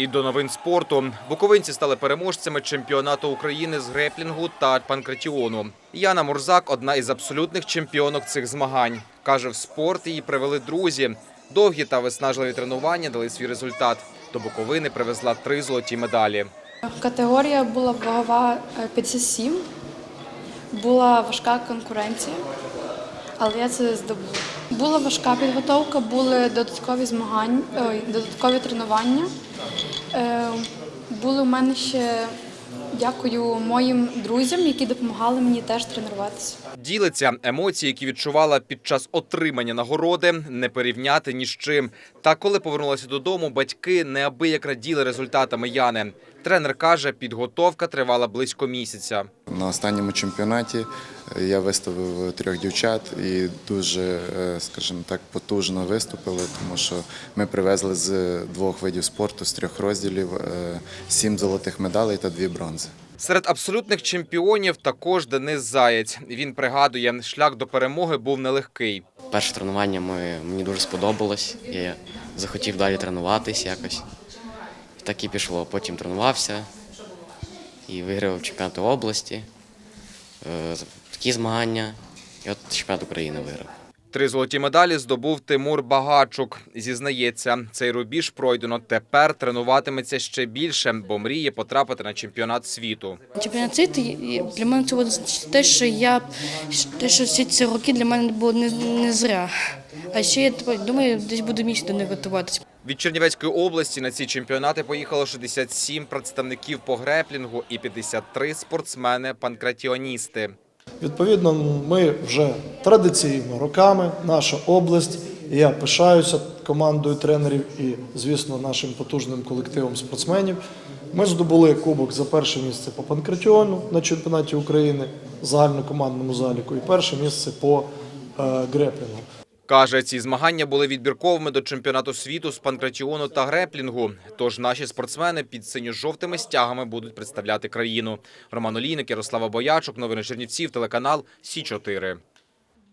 І до новин спорту. Буковинці стали переможцями чемпіонату України з греплінгу та панкратіону. Яна Мурзак одна із абсолютних чемпіонок цих змагань. Каже, в спорт її привели друзі. Довгі та виснажливі тренування дали свій результат. До Буковини привезла три золоті медалі. Категорія була вагова е, 57. Була важка конкуренція, але я це здобула. Була важка підготовка, були додаткові змагання, ой, додаткові тренування. Е, Були у мене ще дякую моїм друзям, які допомагали мені теж тренуватися. Ділиться емоції, які відчувала під час отримання нагороди, не порівняти ні з чим. Та коли повернулася додому, батьки неабияк раділи результатами Яни. Тренер каже, підготовка тривала близько місяця. На останньому чемпіонаті я виставив трьох дівчат і дуже, е, скажімо так, потужно виступили, тому що ми привезли з двох видів спорту, з трьох розділів, е, сім золотих медалей та дві бронзи. Серед абсолютних чемпіонів також Денис Заєць. Він пригадує, шлях до перемоги був нелегкий. Перше тренування мені дуже сподобалось. Я захотів далі тренуватись якось. Так і пішло. Потім тренувався і виграв чемпіонат області, е, такі змагання, і от чемпіонат України виграв. Три золоті медалі здобув Тимур Багачук. Зізнається, цей рубіж пройдено. Тепер тренуватиметься ще більше, бо мріє потрапити на чемпіонат світу. Чемпіонат світу для мене це буде те, що я те, що всі ці роки для мене було не, не зря. А ще я думаю, десь буду місяць до них готуватися. Від Чернівецької області на ці чемпіонати поїхало 67 представників по греплінгу і 53 спортсмени-панкратіоністи. Відповідно, ми вже традиційно роками, наша область, я пишаюся командою тренерів і, звісно, нашим потужним колективом спортсменів. Ми здобули кубок за перше місце по панкратіону на чемпіонаті України загальнокомандному заліку і перше місце по е, греплінгу. Каже, ці змагання були відбірковими до чемпіонату світу з панкратіону та греплінгу. Тож наші спортсмени під синьо-жовтими стягами будуть представляти країну. Роман Олійник, Ярослава Боячок, новини Чернівців, телеканал Сі 4